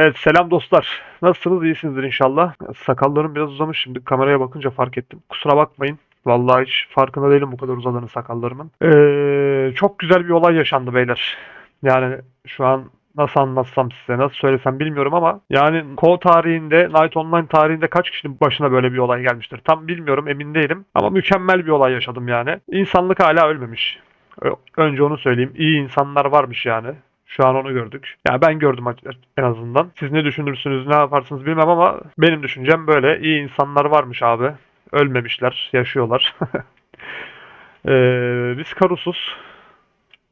Evet selam dostlar. Nasılsınız? İyisinizdir inşallah. Sakallarım biraz uzamış şimdi kameraya bakınca fark ettim. Kusura bakmayın. Vallahi hiç farkında değilim bu kadar uzadığını sakallarımın. Ee, çok güzel bir olay yaşandı beyler. Yani şu an nasıl anlatsam size, nasıl söylesem bilmiyorum ama yani Ko tarihinde, Night Online tarihinde kaç kişinin başına böyle bir olay gelmiştir? Tam bilmiyorum, emin değilim. Ama mükemmel bir olay yaşadım yani. İnsanlık hala ölmemiş. Önce onu söyleyeyim. İyi insanlar varmış yani. Şu an onu gördük. Ya ben gördüm en azından. Siz ne düşünürsünüz, ne yaparsınız bilmem ama benim düşüncem böyle. İyi insanlar varmış abi. Ölmemişler, yaşıyorlar. Ee, biz karusuz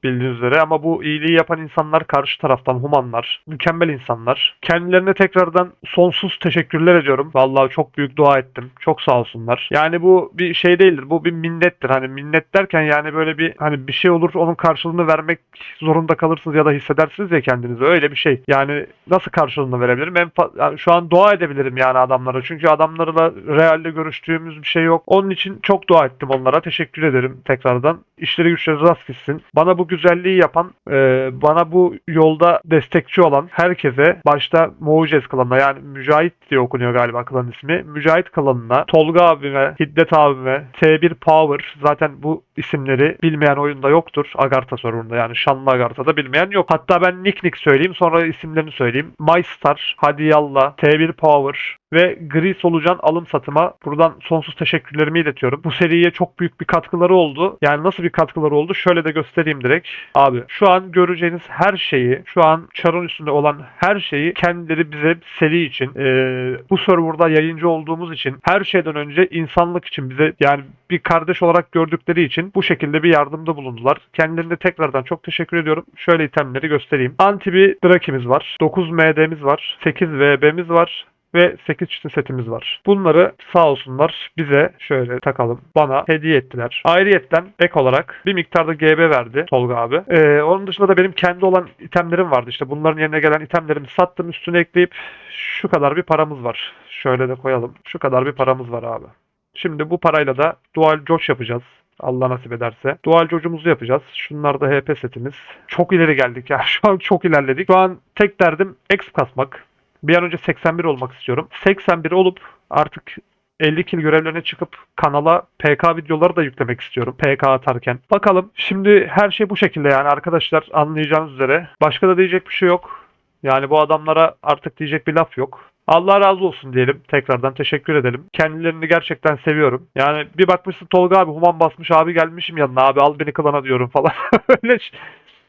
bildiğiniz üzere ama bu iyiliği yapan insanlar karşı taraftan humanlar, mükemmel insanlar. Kendilerine tekrardan sonsuz teşekkürler ediyorum. Vallahi çok büyük dua ettim. Çok sağ olsunlar. Yani bu bir şey değildir. Bu bir minnettir. Hani minnet derken yani böyle bir hani bir şey olur onun karşılığını vermek zorunda kalırsınız ya da hissedersiniz ya kendinizi. Öyle bir şey. Yani nasıl karşılığını verebilirim? En yani şu an dua edebilirim yani adamlara. Çünkü adamlarla realde görüştüğümüz bir şey yok. Onun için çok dua ettim onlara. Teşekkür ederim tekrardan. İşleri güçleri rast gitsin. Bana bu güzelliği yapan, e, bana bu yolda destekçi olan herkese başta Moğucez klanına yani Mücahit diye okunuyor galiba klan ismi. Mücahit klanına, Tolga abime, Hiddet abime, T1 Power zaten bu isimleri bilmeyen oyunda yoktur. Agartha serverında yani Şanlı Agartha'da bilmeyen yok. Hatta ben nick nick söyleyeyim sonra isimlerini söyleyeyim. MyStar, Hadi Yallah, T1 Power, ve gri solucan alım satıma buradan sonsuz teşekkürlerimi iletiyorum. Bu seriye çok büyük bir katkıları oldu. Yani nasıl bir katkıları oldu? Şöyle de göstereyim direkt. Abi şu an göreceğiniz her şeyi, şu an çarın üstünde olan her şeyi kendileri bize seri için, eee, bu serverda yayıncı olduğumuz için, her şeyden önce insanlık için bize yani bir kardeş olarak gördükleri için bu şekilde bir yardımda bulundular. Kendilerine tekrardan çok teşekkür ediyorum. Şöyle itemleri göstereyim. Anti bir Draki'miz var. 9 MD'miz var. 8 VB'miz var ve 8 çitin setimiz var. Bunları sağ olsunlar bize şöyle takalım bana hediye ettiler. Ayrıyetten ek olarak bir miktarda GB verdi Tolga abi. Ee, onun dışında da benim kendi olan itemlerim vardı. İşte bunların yerine gelen itemlerimi sattım üstüne ekleyip şu kadar bir paramız var. Şöyle de koyalım. Şu kadar bir paramız var abi. Şimdi bu parayla da dual josh yapacağız. Allah nasip ederse. Dual jocumuzu yapacağız. Şunlar da HP setimiz. Çok ileri geldik ya. Şu an çok ilerledik. Şu an tek derdim exp kasmak. Bir an önce 81 olmak istiyorum. 81 olup artık 50 kill görevlerine çıkıp kanala PK videoları da yüklemek istiyorum. PK atarken. Bakalım. Şimdi her şey bu şekilde yani arkadaşlar anlayacağınız üzere. Başka da diyecek bir şey yok. Yani bu adamlara artık diyecek bir laf yok. Allah razı olsun diyelim. Tekrardan teşekkür edelim. Kendilerini gerçekten seviyorum. Yani bir bakmışsın Tolga abi human basmış abi gelmişim yanına abi al beni klana diyorum falan. Öyle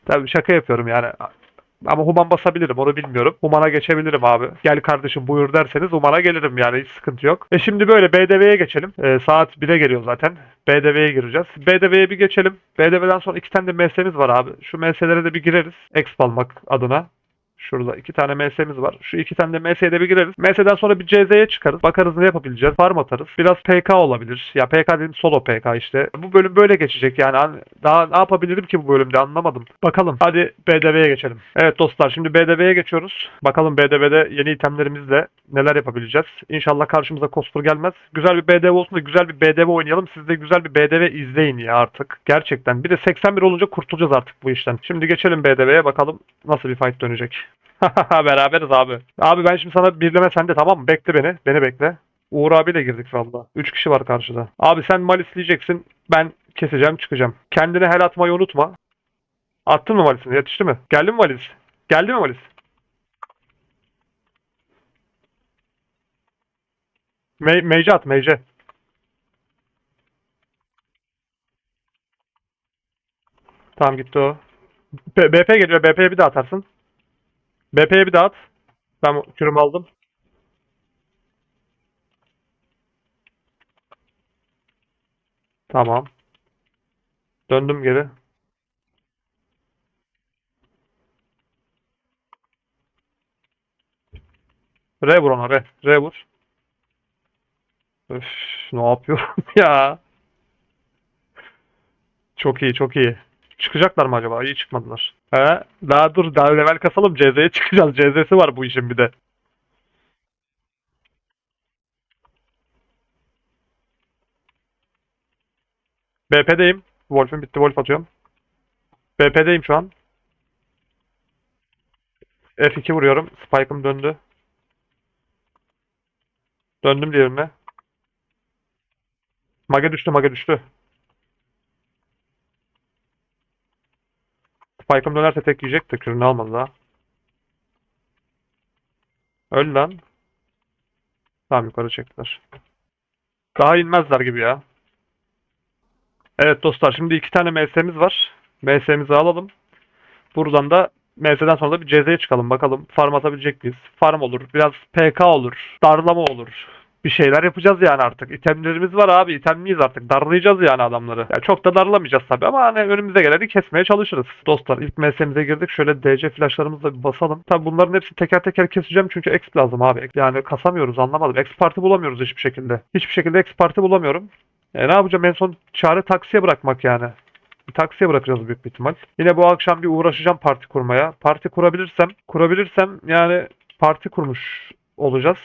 Tabii şaka yapıyorum yani. Ama human basabilirim onu bilmiyorum. Humana geçebilirim abi. Gel kardeşim buyur derseniz humana gelirim yani hiç sıkıntı yok. E şimdi böyle BDV'ye geçelim. E, saat 1'e geliyor zaten. BDV'ye gireceğiz. BDV'ye bir geçelim. BDV'den sonra iki tane de MS'miz var abi. Şu MS'lere de bir gireriz. Exp almak adına. Şurada iki tane MS'miz var. Şu iki tane de MS'ye de bir gireriz. MS'den sonra bir CZ'ye çıkarız. Bakarız ne yapabileceğiz. Farm atarız. Biraz PK olabilir. Ya PK dedim solo PK işte. Bu bölüm böyle geçecek yani. Daha ne yapabilirim ki bu bölümde anlamadım. Bakalım. Hadi BDV'ye geçelim. Evet dostlar şimdi BDV'ye geçiyoruz. Bakalım BDV'de yeni itemlerimizle neler yapabileceğiz. İnşallah karşımıza Cosper gelmez. Güzel bir BDV olsun da güzel bir BDV oynayalım. Siz de güzel bir BDV izleyin ya artık. Gerçekten. Bir de 81 olunca kurtulacağız artık bu işten. Şimdi geçelim BDV'ye bakalım nasıl bir fight dönecek. Beraberiz abi. Abi ben şimdi sana birleme sende tamam mı? Bekle beni. Beni bekle. Uğur abiyle girdik valla. 3 kişi var karşıda. Abi sen malisleyeceksin. Ben keseceğim çıkacağım. Kendine hel atmayı unutma. Attın mı valizini? Yetişti mi? Geldi mi valiz? Geldi mi valiz? Me mece at mece. Tamam gitti o. BP geliyor. BP'ye bir daha atarsın. BP'ye bir daha at. Ben kürümü aldım. Tamam. Döndüm geri. R vur ona R. R vur. Öf, ne yapıyorum ya? Çok iyi çok iyi. Çıkacaklar mı acaba? İyi çıkmadılar. He? Daha dur daha level kasalım. CZ'ye çıkacağız. CZ'si var bu işin bir de. BP'deyim. Wolf'üm bitti. Wolf atıyorum. BP'deyim şu an. F2 vuruyorum. Spike'ım döndü. Döndüm diğerine. Mage düştü, mage düştü. Spike'ım dönerse tek yiyecek de kürünü almadı daha. Öl lan. Tamam yukarı çektiler. Daha inmezler gibi ya. Evet dostlar şimdi iki tane MS'miz var. MS'mizi alalım. Buradan da MS'den sonra da bir CZ'ye çıkalım bakalım. Farm atabilecek miyiz? Farm olur. Biraz PK olur. Darlama olur. Bir şeyler yapacağız yani artık. İtemlerimiz var abi. İtemliyiz artık. Darlayacağız yani adamları. Ya çok da darlamayacağız tabii ama hani önümüze geleni kesmeye çalışırız. Dostlar ilk MS'mize girdik. Şöyle DC flashlarımızla bir basalım. Tabii bunların hepsini teker teker keseceğim çünkü exp lazım abi. Yani kasamıyoruz anlamadım. Exp parti bulamıyoruz hiçbir şekilde. Hiçbir şekilde exp parti bulamıyorum. E ne yapacağım en son çare taksiye bırakmak yani. Bir taksiye bırakacağız büyük bir ihtimal. Yine bu akşam bir uğraşacağım parti kurmaya. Parti kurabilirsem, kurabilirsem yani parti kurmuş olacağız.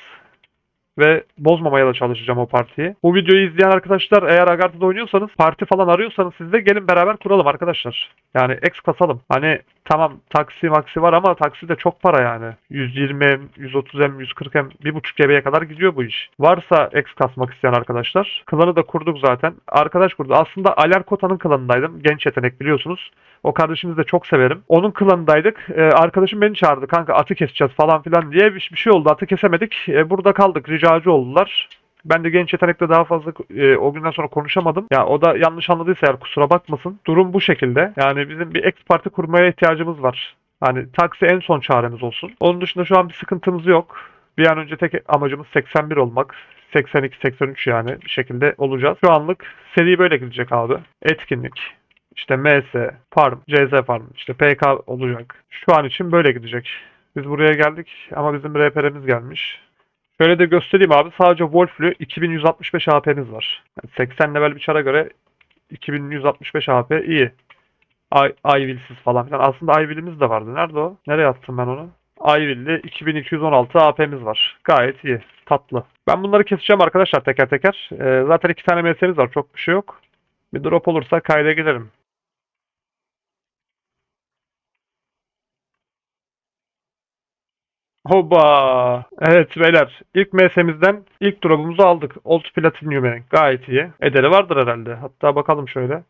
Ve bozmamaya da çalışacağım o partiyi. Bu videoyu izleyen arkadaşlar eğer Agartha'da oynuyorsanız parti falan arıyorsanız siz de gelin beraber kuralım arkadaşlar. Yani X kasalım. Hani tamam taksi maksi var ama taksi de çok para yani. 120M, 130M, 140M, 1.5 GB'ye kadar gidiyor bu iş. Varsa X kasmak isteyen arkadaşlar. Klanı da kurduk zaten. Arkadaş kurdu. Aslında Aler Kota'nın klanındaydım. Genç yetenek biliyorsunuz. O kardeşimizi de çok severim. Onun klanındaydık. Ee, arkadaşım beni çağırdı. Kanka atı keseceğiz falan filan diye bir, bir şey oldu. Atı kesemedik. Ee, burada kaldık. Ricacı oldular. Ben de genç yetenekle daha fazla e, o günden sonra konuşamadım. Ya o da yanlış anladıysa eğer kusura bakmasın. Durum bu şekilde. Yani bizim bir ex parti kurmaya ihtiyacımız var. Hani taksi en son çaremiz olsun. Onun dışında şu an bir sıkıntımız yok. Bir an önce tek amacımız 81 olmak. 82, 83 yani bir şekilde olacağız. Şu anlık seri böyle gidecek abi. Etkinlik, işte MS, farm, CZ farm, işte PK olacak. Şu an için böyle gidecek. Biz buraya geldik ama bizim RPR'miz gelmiş. Şöyle de göstereyim abi. Sadece Wolf'lü 2165 AP'miz var. Yani 80 level bir çara göre 2165 AP iyi. Ay, Ayvil'siz falan filan. Aslında Ayvil'imiz de vardı. Nerede o? Nereye attım ben onu? Ayvil'li 2216 AP'miz var. Gayet iyi. Tatlı. Ben bunları keseceğim arkadaşlar teker teker. Ee, zaten iki tane MS'miz var. Çok bir şey yok. Bir drop olursa kayda giderim. Hoba. Evet beyler. İlk MS'mizden ilk drop'umuzu aldık. Old Platinum Gayet iyi. Ederi vardır herhalde. Hatta bakalım şöyle.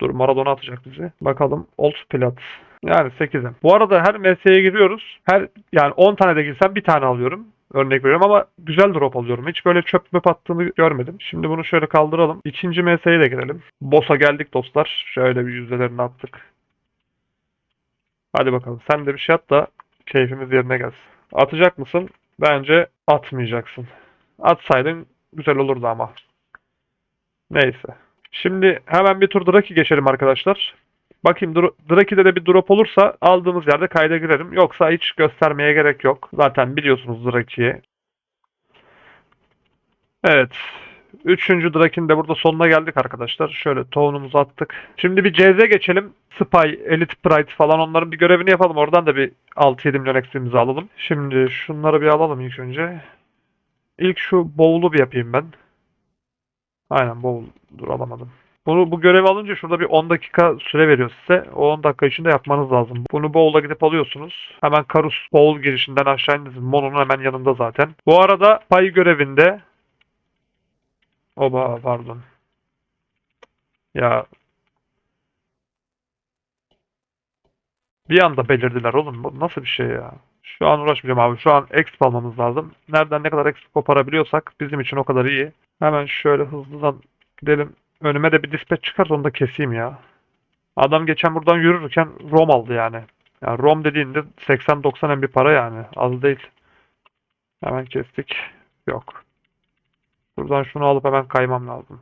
Dur Maradona atacak bizi. Bakalım Old Plat. Yani 8'im. Bu arada her MS'ye giriyoruz. Her yani 10 tane de girsem bir tane alıyorum. Örnek veriyorum ama güzel drop alıyorum. Hiç böyle çöp möp attığını görmedim. Şimdi bunu şöyle kaldıralım. İkinci MS'ye de girelim. Boss'a geldik dostlar. Şöyle bir yüzdelerini attık. Hadi bakalım. Sen de bir şey at da keyfimiz yerine gelsin. Atacak mısın? Bence atmayacaksın. Atsaydın güzel olurdu ama. Neyse. Şimdi hemen bir tur Draki geçelim arkadaşlar. Bakayım Dr- Draki'de de bir drop olursa aldığımız yerde kayda girerim. Yoksa hiç göstermeye gerek yok. Zaten biliyorsunuz Draki'yi. Evet. Üçüncü Draki'nin de burada sonuna geldik arkadaşlar. Şöyle tohumumuzu attık. Şimdi bir CZ geçelim. Spy, Elite Pride falan onların bir görevini yapalım. Oradan da bir 6-7 milyon XP'mizi alalım. Şimdi şunları bir alalım ilk önce. İlk şu bowl'u bir yapayım ben. Aynen bowl. Dur alamadım. Bunu bu görevi alınca şurada bir 10 dakika süre veriyor size. O 10 dakika içinde yapmanız lazım. Bunu Bowl'a gidip alıyorsunuz. Hemen Karus Bowl girişinden aşağı indiniz. Mono'nun hemen yanında zaten. Bu arada pay görevinde Oba pardon. Ya bir anda belirdiler oğlum. Bu nasıl bir şey ya? Şu an uğraşmayacağım abi. Şu an exp almamız lazım. Nereden ne kadar exp koparabiliyorsak bizim için o kadar iyi. Hemen şöyle hızlıdan gidelim. Önüme de bir dispatch çıkart onu da keseyim ya. Adam geçen buradan yürürken Rom aldı yani. Yani Rom dediğinde 80-90 hem bir para yani. Az değil. Hemen kestik. Yok. Buradan şunu alıp hemen kaymam lazım.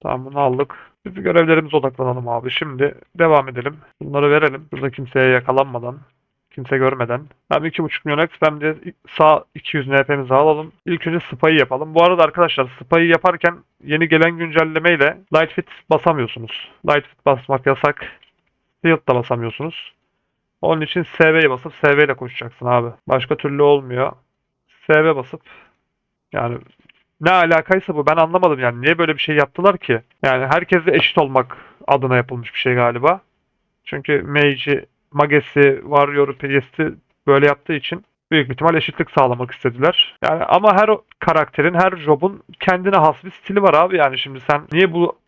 Tamam bunu aldık. Biz görevlerimize odaklanalım abi. Şimdi devam edelim. Bunları verelim. Burada kimseye yakalanmadan. Kimse görmeden. Hem 2.5 milyon X hem de sağ 200 NP'mizi alalım. İlk önce Spy'ı yapalım. Bu arada arkadaşlar Spy'ı yaparken yeni gelen güncellemeyle Light Fit basamıyorsunuz. Light Fit basmak yasak. Shield da basamıyorsunuz. Onun için SV'ye basıp SV ile koşacaksın abi. Başka türlü olmuyor. SV basıp yani ne alakaysa bu ben anlamadım yani. Niye böyle bir şey yaptılar ki? Yani herkesle eşit olmak adına yapılmış bir şey galiba. Çünkü Mage'i Mages'i, Warrior'u, Priest'i böyle yaptığı için büyük ihtimal eşitlik sağlamak istediler. Yani ama her karakterin, her jobun kendine has bir stili var abi yani şimdi sen niye bu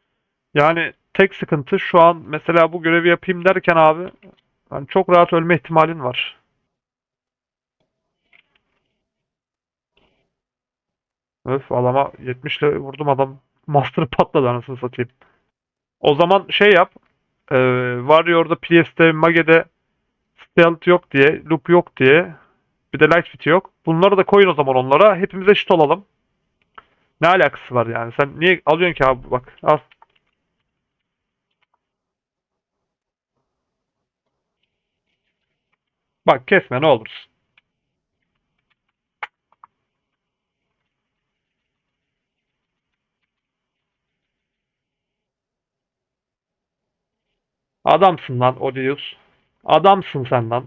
yani tek sıkıntı şu an mesela bu görevi yapayım derken abi yani çok rahat ölme ihtimalin var. Öf adama 70 ile vurdum adam master patladı anasını satayım. O zaman şey yap. E, Warrior'da, Priest'te, Mage'de stealth yok diye, loop yok diye, bir de light fit yok. Bunları da koyun o zaman onlara. Hepimiz eşit olalım. Ne alakası var yani? Sen niye alıyorsun ki abi? Bak al. Bak kesme ne olursun. Adamsın lan Odious. Adamsın sen lan.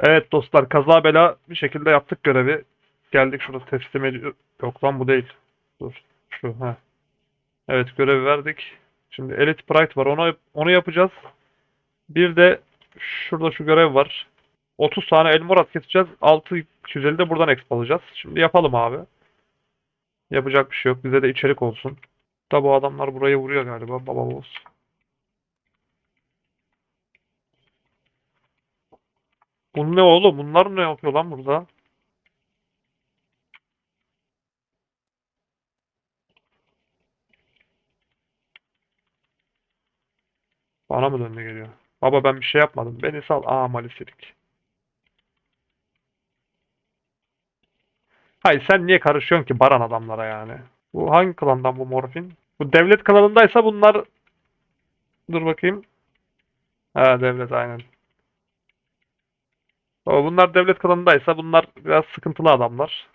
Evet dostlar kaza bela bir şekilde yaptık görevi. Geldik şurada teslim ediyor. Yok lan bu değil. Dur. Şu ha. Evet görevi verdik. Şimdi Elite Pride var. Onu onu yapacağız. Bir de şurada şu görev var. 30 tane Elmorat keseceğiz. 650 de buradan exp alacağız. Şimdi yapalım abi. Yapacak bir şey yok. Bize de içerik olsun. Da bu adamlar burayı vuruyor galiba. Baba olsun. Bu ne oğlum? Bunlar ne yapıyor lan burada? Bana mı döndü geliyor? Baba ben bir şey yapmadım. Beni sal. Aa malisilik. Hayır sen niye karışıyorsun ki baran adamlara yani? Bu hangi klandan bu morfin? Bu devlet klanındaysa bunlar... Dur bakayım. Ha devlet aynen. Ama bunlar devlet klanındaysa bunlar biraz sıkıntılı adamlar.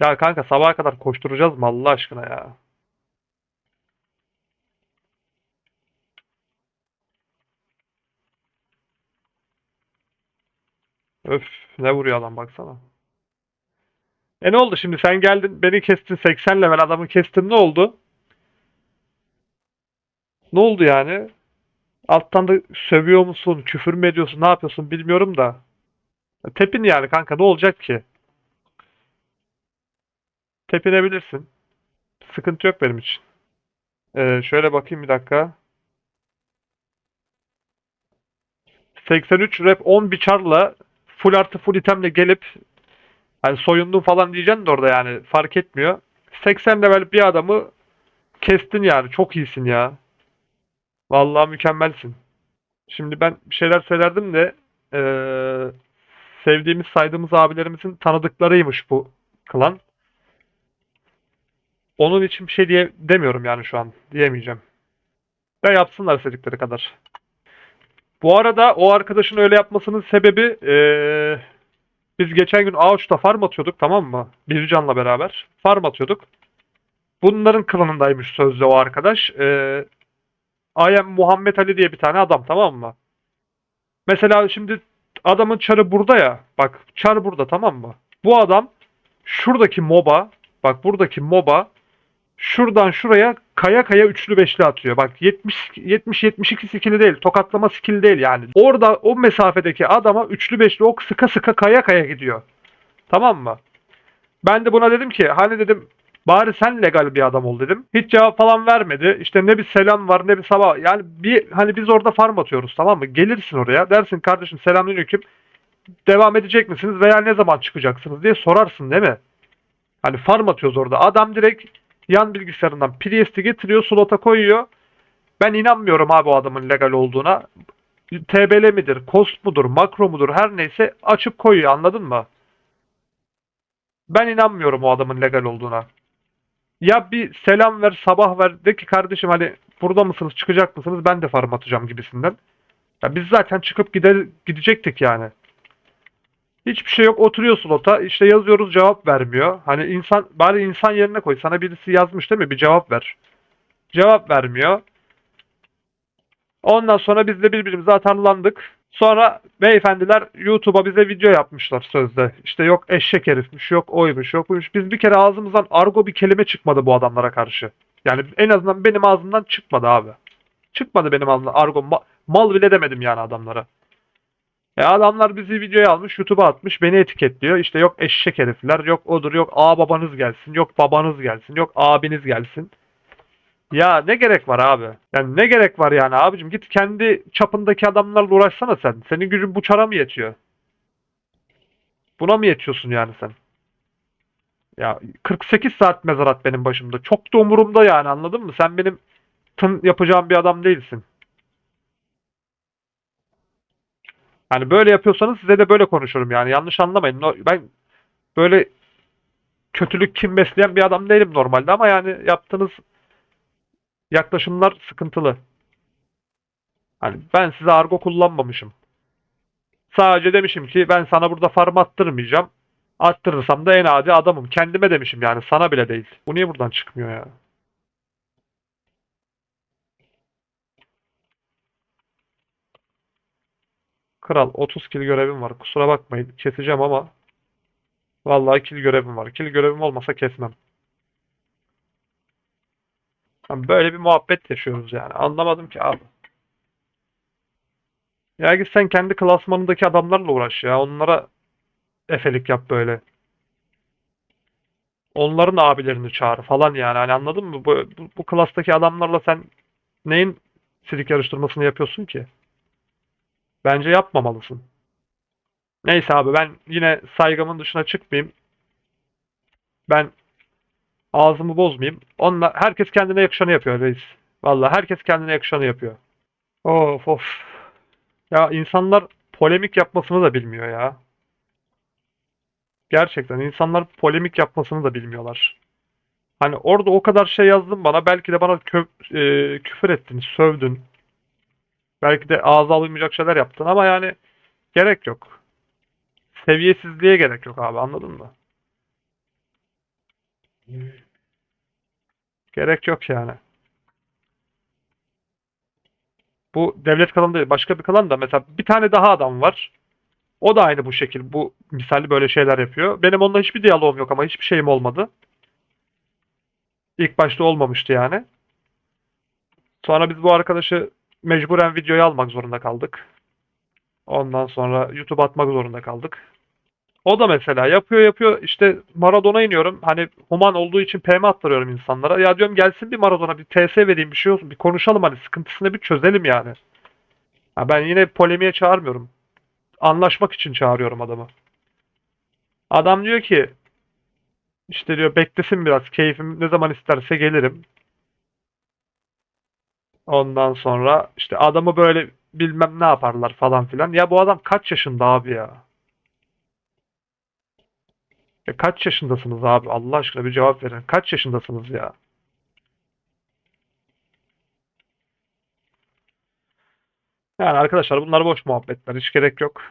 Ya kanka sabaha kadar koşturacağız mı Allah aşkına ya? Öf ne vuruyor adam baksana. E ne oldu şimdi sen geldin beni kestin 80 level adamı kestin ne oldu? Ne oldu yani? Alttan da sövüyor musun, küfür mü ediyorsun, ne yapıyorsun bilmiyorum da. Tepin yani kanka ne olacak ki? Tepinebilirsin. Sıkıntı yok benim için. Ee, şöyle bakayım bir dakika. 83 rep 10 biçarla full artı full itemle gelip hani soyundum falan diyeceksin de orada yani fark etmiyor. 80 level bir adamı kestin yani çok iyisin ya. Vallahi mükemmelsin. Şimdi ben bir şeyler söylerdim de eee, sevdiğimiz saydığımız abilerimizin tanıdıklarıymış bu klan. Onun için bir şey diye demiyorum yani şu an. Diyemeyeceğim. Ya yapsınlar istedikleri kadar. Bu arada o arkadaşın öyle yapmasının sebebi eee, biz geçen gün Ağaç'ta farm atıyorduk tamam mı? Bircan'la beraber farm atıyorduk. Bunların klanındaymış sözde o arkadaş. Eee I am Muhammed Ali diye bir tane adam tamam mı? Mesela şimdi adamın çarı burada ya. Bak çar burada tamam mı? Bu adam şuradaki moba bak buradaki moba şuradan şuraya kaya kaya üçlü beşli atıyor. Bak 70 70 72 skill'i değil. Tokatlama skill değil yani. Orada o mesafedeki adama üçlü beşli ok sıka sıka kaya kaya gidiyor. Tamam mı? Ben de buna dedim ki hani dedim bari sen legal bir adam ol dedim. Hiç cevap falan vermedi. İşte ne bir selam var ne bir sabah. Yani bir hani biz orada farm atıyoruz tamam mı? Gelirsin oraya dersin kardeşim selamünaleyküm. Devam edecek misiniz veya ne zaman çıkacaksınız diye sorarsın değil mi? Hani farm atıyoruz orada. Adam direkt yan bilgisayarından Priest'i getiriyor, slota koyuyor. Ben inanmıyorum abi o adamın legal olduğuna. TBL midir, cost mudur, makro mudur her neyse açıp koyuyor anladın mı? Ben inanmıyorum o adamın legal olduğuna. Ya bir selam ver, sabah ver. De ki kardeşim hani burada mısınız, çıkacak mısınız? Ben de farm atacağım gibisinden. Ya biz zaten çıkıp gider, gidecektik yani. Hiçbir şey yok. Oturuyor slota. İşte yazıyoruz cevap vermiyor. Hani insan bari insan yerine koy. Sana birisi yazmış değil mi? Bir cevap ver. Cevap vermiyor. Ondan sonra biz de birbirimize atarlandık. Sonra beyefendiler YouTube'a bize video yapmışlar sözde. İşte yok eşek herifmiş, yok oymuş, yok buymuş. Biz bir kere ağzımızdan argo bir kelime çıkmadı bu adamlara karşı. Yani en azından benim ağzımdan çıkmadı abi. Çıkmadı benim ağzımdan argo. Ma- mal bile demedim yani adamlara. E adamlar bizi videoya almış, YouTube'a atmış, beni etiketliyor. İşte yok eşek herifler, yok odur, yok a babanız gelsin, yok babanız gelsin, yok abiniz gelsin. Ya ne gerek var abi? Yani ne gerek var yani abicim? Git kendi çapındaki adamlarla uğraşsana sen. Senin gücün bu çara mı yetiyor? Buna mı yetiyorsun yani sen? Ya 48 saat mezarat benim başımda. Çok da umurumda yani anladın mı? Sen benim tın yapacağım bir adam değilsin. Hani böyle yapıyorsanız size de böyle konuşurum yani. Yanlış anlamayın. Ben böyle kötülük kim besleyen bir adam değilim normalde ama yani yaptığınız yaklaşımlar sıkıntılı. Hani ben size argo kullanmamışım. Sadece demişim ki ben sana burada farm attırmayacağım. Attırırsam da en adi adamım. Kendime demişim yani sana bile değil. Bu niye buradan çıkmıyor ya? Kral 30 kill görevim var. Kusura bakmayın. Keseceğim ama vallahi kill görevim var. Kill görevim olmasa kesmem. Hani böyle bir muhabbet yaşıyoruz yani. Anlamadım ki abi. Ya git sen kendi klasmanındaki adamlarla uğraş ya. Onlara efelik yap böyle. Onların abilerini çağır falan yani. Hani anladın mı? Bu, bu, bu klastaki adamlarla sen neyin silik yarıştırmasını yapıyorsun ki? Bence yapmamalısın. Neyse abi ben yine saygımın dışına çıkmayayım. Ben ağzımı bozmayayım. Onunla, herkes kendine yakışanı yapıyor reis. Vallahi herkes kendine yakışanı yapıyor. Of of. Ya insanlar polemik yapmasını da bilmiyor ya. Gerçekten insanlar polemik yapmasını da bilmiyorlar. Hani orada o kadar şey yazdın bana. Belki de bana kö- e, küfür ettin, sövdün. Belki de ağza alınmayacak şeyler yaptın ama yani gerek yok. Seviyesizliğe gerek yok abi anladın mı? Gerek yok yani. Bu devlet klanı değil. Başka bir klan da mesela bir tane daha adam var. O da aynı bu şekil. Bu misali böyle şeyler yapıyor. Benim onunla hiçbir diyalogum yok ama hiçbir şeyim olmadı. İlk başta olmamıştı yani. Sonra biz bu arkadaşı mecburen videoya almak zorunda kaldık. Ondan sonra YouTube atmak zorunda kaldık. O da mesela yapıyor yapıyor işte Maradona iniyorum. Hani human olduğu için PM attırıyorum insanlara. Ya diyorum gelsin bir Maradona bir TS vereyim bir şey olsun. Bir konuşalım hani sıkıntısını bir çözelim yani. Ha ben yine polemiğe çağırmıyorum. Anlaşmak için çağırıyorum adamı. Adam diyor ki işte diyor beklesin biraz keyfim ne zaman isterse gelirim. Ondan sonra işte adamı böyle bilmem ne yaparlar falan filan. Ya bu adam kaç yaşında abi ya? Ya kaç yaşındasınız abi? Allah aşkına bir cevap verin. Kaç yaşındasınız ya? Yani arkadaşlar bunlar boş muhabbetler. Hiç gerek yok.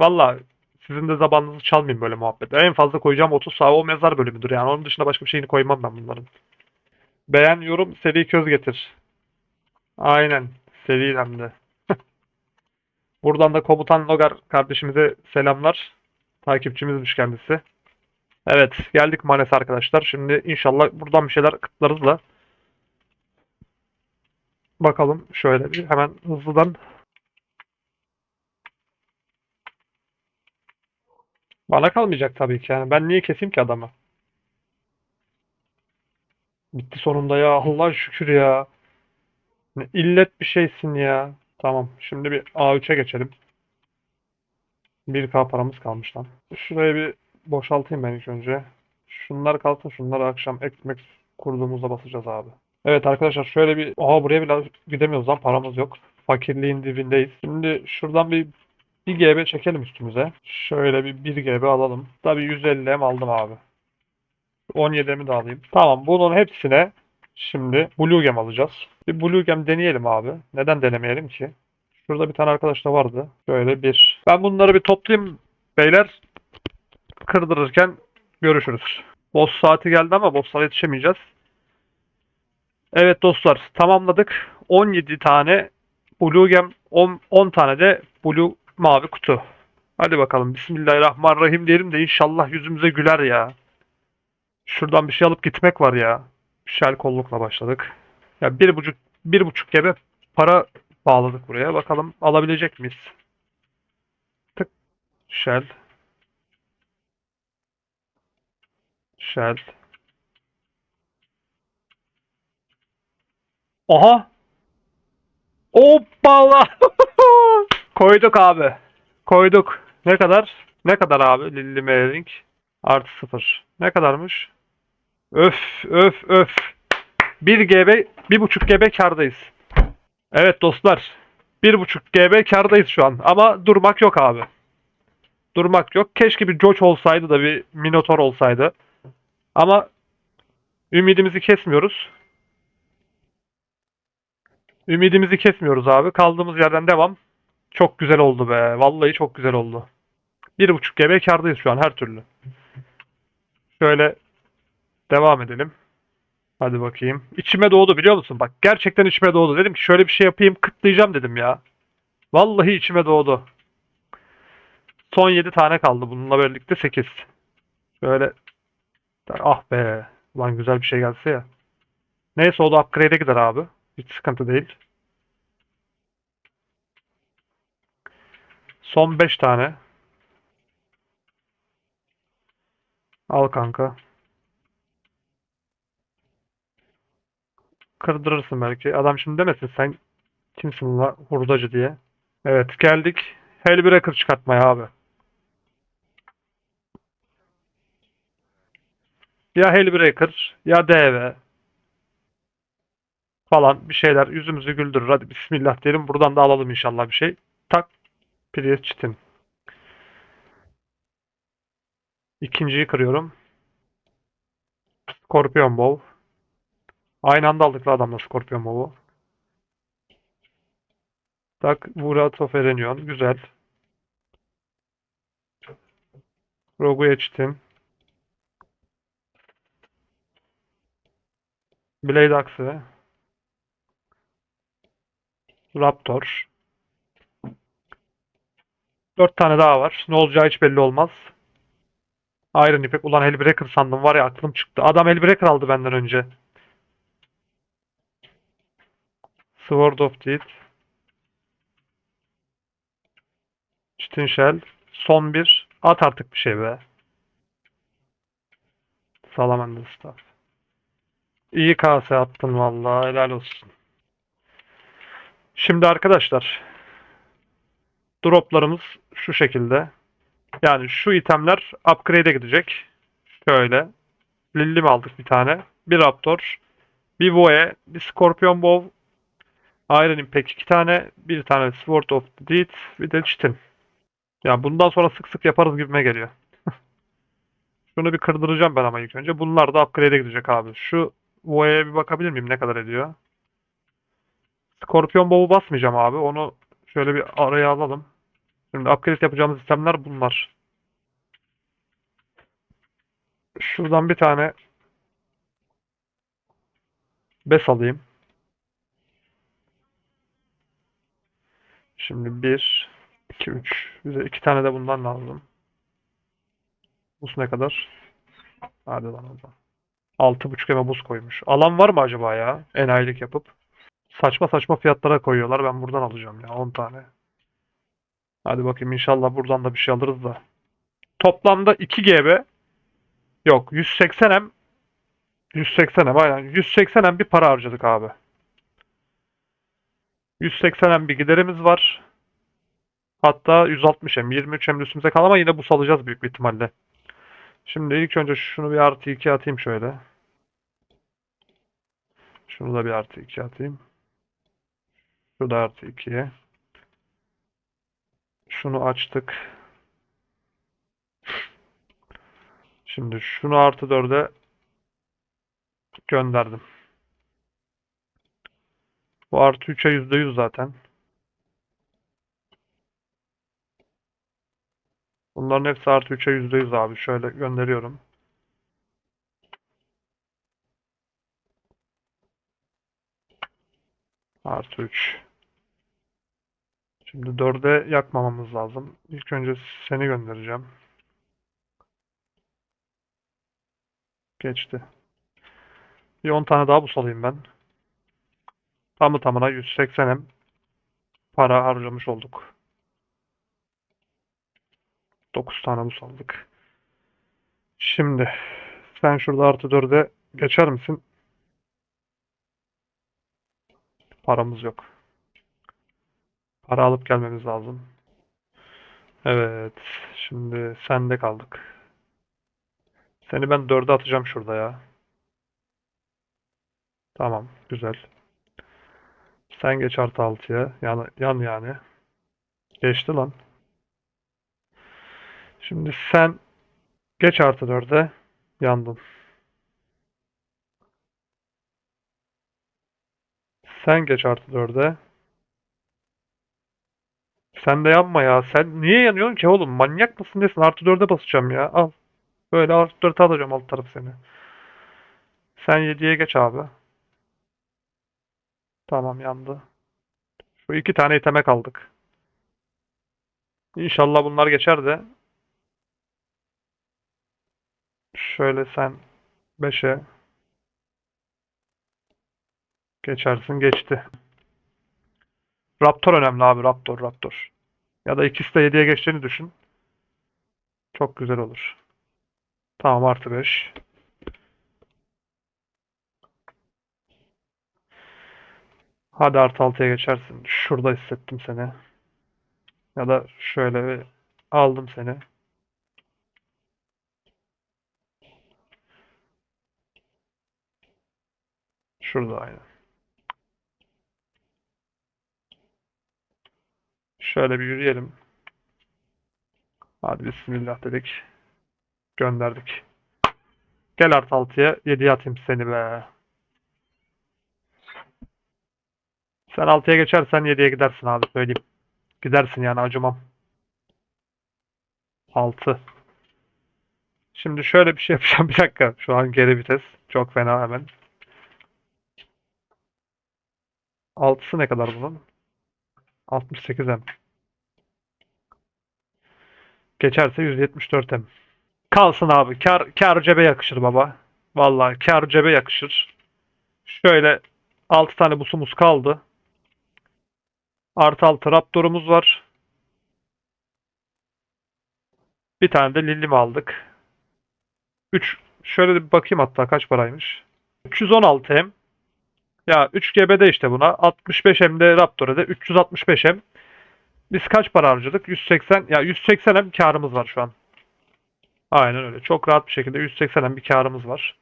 Valla sizin de zamanınızı çalmayayım böyle muhabbetler. En fazla koyacağım 30 sağ o mezar bölümüdür yani. Onun dışında başka bir şeyini koymam ben bunların. Beğen, yorum, seri köz getir. Aynen. Seri hem de. Buradan da Komutan Logar kardeşimize selamlar. Takipçimizmiş kendisi. Evet, geldik Manes arkadaşlar. Şimdi inşallah buradan bir şeyler kıtlarız da. Bakalım şöyle bir hemen hızlıdan. Bana kalmayacak tabii ki yani. Ben niye keseyim ki adamı? Bitti sonunda ya. Allah şükür ya. Ne illet bir şeysin ya. Tamam. Şimdi bir A3'e geçelim. 1K paramız kalmış lan. Şurayı bir boşaltayım ben ilk önce. Şunlar kalsın. Şunları akşam ekmek kurduğumuzda basacağız abi. Evet arkadaşlar şöyle bir... Oha buraya bile gidemiyoruz lan. Paramız yok. Fakirliğin dibindeyiz. Şimdi şuradan bir 1 GB çekelim üstümüze. Şöyle bir 1 GB alalım. Tabii 150 M aldım abi. 17'mi de alayım. Tamam bunun hepsine şimdi Blue Gem alacağız. Bir Blue Gem deneyelim abi. Neden denemeyelim ki? Şurada bir tane arkadaş da vardı. Şöyle bir. Ben bunları bir toplayayım beyler. Kırdırırken görüşürüz. Boss saati geldi ama boss'a yetişemeyeceğiz. Evet dostlar tamamladık. 17 tane Blue Gem 10, 10 tane de Blue Mavi kutu. Hadi bakalım. Bismillahirrahmanirrahim diyelim de inşallah yüzümüze güler ya. Şuradan bir şey alıp gitmek var ya. Şel kollukla başladık. Ya bir buçuk, bir buçuk gibi para bağladık buraya. Bakalım alabilecek miyiz? Tık. Shell. Shell. Aha. Hoppala. Koyduk abi. Koyduk. Ne kadar? Ne kadar abi? Lilli Mering. Artı sıfır. Ne kadarmış? Öf öf öf. 1 GB, 1.5 GB kardayız. Evet dostlar. 1.5 GB kardayız şu an. Ama durmak yok abi. Durmak yok. Keşke bir Joch olsaydı da bir Minotaur olsaydı. Ama ümidimizi kesmiyoruz. Ümidimizi kesmiyoruz abi. Kaldığımız yerden devam. Çok güzel oldu be. Vallahi çok güzel oldu. 1.5 GB kardayız şu an her türlü. Şöyle devam edelim. Hadi bakayım. İçime doğdu biliyor musun? Bak gerçekten içime doğdu. Dedim ki şöyle bir şey yapayım kıtlayacağım dedim ya. Vallahi içime doğdu. Son 7 tane kaldı. Bununla birlikte 8. Şöyle ah be. Ulan güzel bir şey gelse ya. Neyse o da upgrade'e gider abi. Hiç sıkıntı değil. Son 5 tane. Al kanka. Kırdırırsın belki. Adam şimdi demesin sen kimsin la hurdacı diye. Evet geldik. Hellbreaker çıkartmaya abi. Ya Hellbreaker ya DV falan bir şeyler yüzümüzü güldürür. Hadi bismillah diyelim. Buradan da alalım inşallah bir şey. Tak. Prius çitin. İkinciyi kırıyorum. Scorpion Bow. Aynı anda aldık la adamla Scorpion Bow'u. Tak. Vurat of Erenion. Güzel. Rogu'ya çitin. Blade Axe. Raptor. Dört tane daha var. Ne olacağı hiç belli olmaz. Iron İpek. Ulan Hellbreaker sandım var ya aklım çıktı. Adam Hellbreaker aldı benden önce. Sword of Death. Chitin Shell. Son bir. At artık bir şey be. Salamander Staff. İyi kase attın vallahi helal olsun. Şimdi arkadaşlar droplarımız şu şekilde. Yani şu itemler upgrade'e gidecek. Şöyle. Lillim aldık bir tane. Bir Raptor. Bir Voe. Bir Scorpion Bow. Iron Impact iki tane. Bir tane Sword of the Deed. Bir de Chitin. Ya bundan sonra sık sık yaparız gibime geliyor. Şunu bir kırdıracağım ben ama ilk önce. Bunlar da upgrade'e gidecek abi. Şu Voe'ye bir bakabilir miyim ne kadar ediyor? Scorpion Bow'u basmayacağım abi. Onu şöyle bir araya alalım. Şimdi upgrade yapacağımız sistemler bunlar. Şuradan bir tane bes alayım. Şimdi 1, 2, 3. Bize iki tane de bundan lazım. Buz ne kadar? Hadi lan oradan. 6.5 eme buz koymuş. Alan var mı acaba ya? Enayilik yapıp. Saçma saçma fiyatlara koyuyorlar. Ben buradan alacağım ya 10 tane. Hadi bakayım inşallah buradan da bir şey alırız da. Toplamda 2 GB yok 180 M 180 M aynen 180 M bir para harcadık abi. 180 M bir giderimiz var. Hatta 160 M 23 M üstümüze kal ama yine bu salacağız büyük bir ihtimalle. Şimdi ilk önce şunu bir artı 2 atayım şöyle. Şunu da bir artı 2 atayım. Şu da artı 2'ye. Şunu açtık. Şimdi şunu artı 4'e gönderdim. Bu artı 3'e %100 zaten. Bunların hepsi artı 3'e %100 abi. Şöyle gönderiyorum. Artı 3. Şimdi dörde yakmamamız lazım. İlk önce seni göndereceğim. Geçti. Bir 10 tane daha bus alayım ben. Tamı tamına 180 hem para harcamış olduk. 9 tane bus aldık. Şimdi sen şurada artı 4'e geçer misin? Paramız yok. Para alıp gelmemiz lazım. Evet. Şimdi sende kaldık. Seni ben 4'e atacağım şurada ya. Tamam. Güzel. Sen geç artı 6'ya. Yan, yan yani. Geçti lan. Şimdi sen geç artı 4'e. Yandın. Sen geç artı 4'e. Sen de yanma ya. Sen niye yanıyorsun ki oğlum? Manyak mısın nesin? Artı 4'e basacağım ya. Al. Böyle artı 4'e alacağım alt tarafı seni. Sen 7'ye geç abi. Tamam yandı. Şu iki tane iteme kaldık. İnşallah bunlar geçer de. Şöyle sen 5'e geçersin. Geçti. Raptor önemli abi. Raptor, Raptor. Ya da ikisi de 7'ye geçtiğini düşün. Çok güzel olur. Tamam artı 5. Hadi artı 6'ya geçersin. Şurada hissettim seni. Ya da şöyle bir aldım seni. Şurada aynen. Şöyle bir yürüyelim. Hadi bismillah dedik. Gönderdik. Gel artı 6'ya 7'ye atayım seni be. Sen 6'ya geçersen 7'ye gidersin abi söyleyeyim. Gidersin yani acımam. 6. Şimdi şöyle bir şey yapacağım. Bir dakika. Şu an geri vites. Çok fena hemen. 6'sı ne kadar bunun? 68 M. Geçerse 174 M. Kalsın abi. Kar, kar cebe yakışır baba. Vallahi kar cebe yakışır. Şöyle 6 tane busumuz kaldı. Artı 6 Raptor'umuz var. Bir tane de Lillim aldık. 3 şöyle bir bakayım hatta kaç paraymış. 316 M. Ya 3 GB'de işte buna. 65 M'de Raptor'a da 365 M. Biz kaç para harcadık? 180 ya 180 M karımız var şu an. Aynen öyle. Çok rahat bir şekilde 180 M bir karımız var.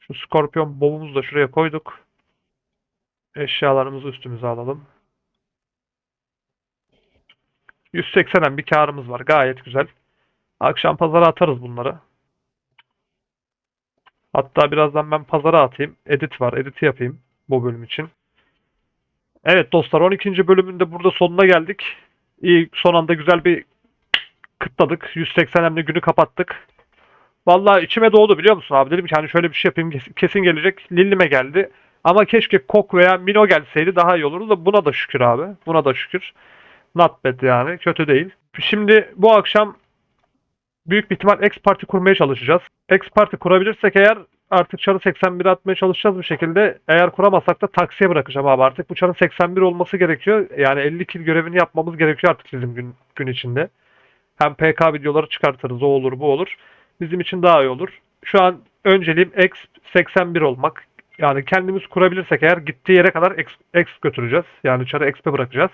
Şu Scorpion bobumuzu da şuraya koyduk. Eşyalarımızı üstümüze alalım. 180 M bir karımız var. Gayet güzel. Akşam pazara atarız bunları. Hatta birazdan ben pazara atayım. Edit var. Edit'i yapayım bu bölüm için. Evet dostlar 12. bölümünde burada sonuna geldik. İyi son anda güzel bir kıtladık. 180 M'li günü kapattık. Vallahi içime doğdu biliyor musun abi? Dedim ki hani şöyle bir şey yapayım kesin gelecek. Lillime geldi. Ama keşke Kok veya Mino gelseydi daha iyi olurdu da buna da şükür abi. Buna da şükür. Not bad yani. Kötü değil. Şimdi bu akşam büyük bir ihtimal X Party kurmaya çalışacağız. X Party kurabilirsek eğer artık çarı 81 atmaya çalışacağız bir şekilde. Eğer kuramazsak da taksiye bırakacağım abi artık. Bu çarın 81 olması gerekiyor. Yani 50 kill görevini yapmamız gerekiyor artık bizim gün, gün içinde. Hem PK videoları çıkartırız o olur bu olur. Bizim için daha iyi olur. Şu an önceliğim X 81 olmak. Yani kendimiz kurabilirsek eğer gittiği yere kadar X, X götüreceğiz. Yani çarı X'e bırakacağız.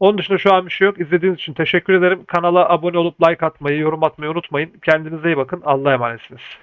Onun dışında şu an bir şey yok. İzlediğiniz için teşekkür ederim. Kanala abone olup like atmayı, yorum atmayı unutmayın. Kendinize iyi bakın. Allah'a emanetsiniz.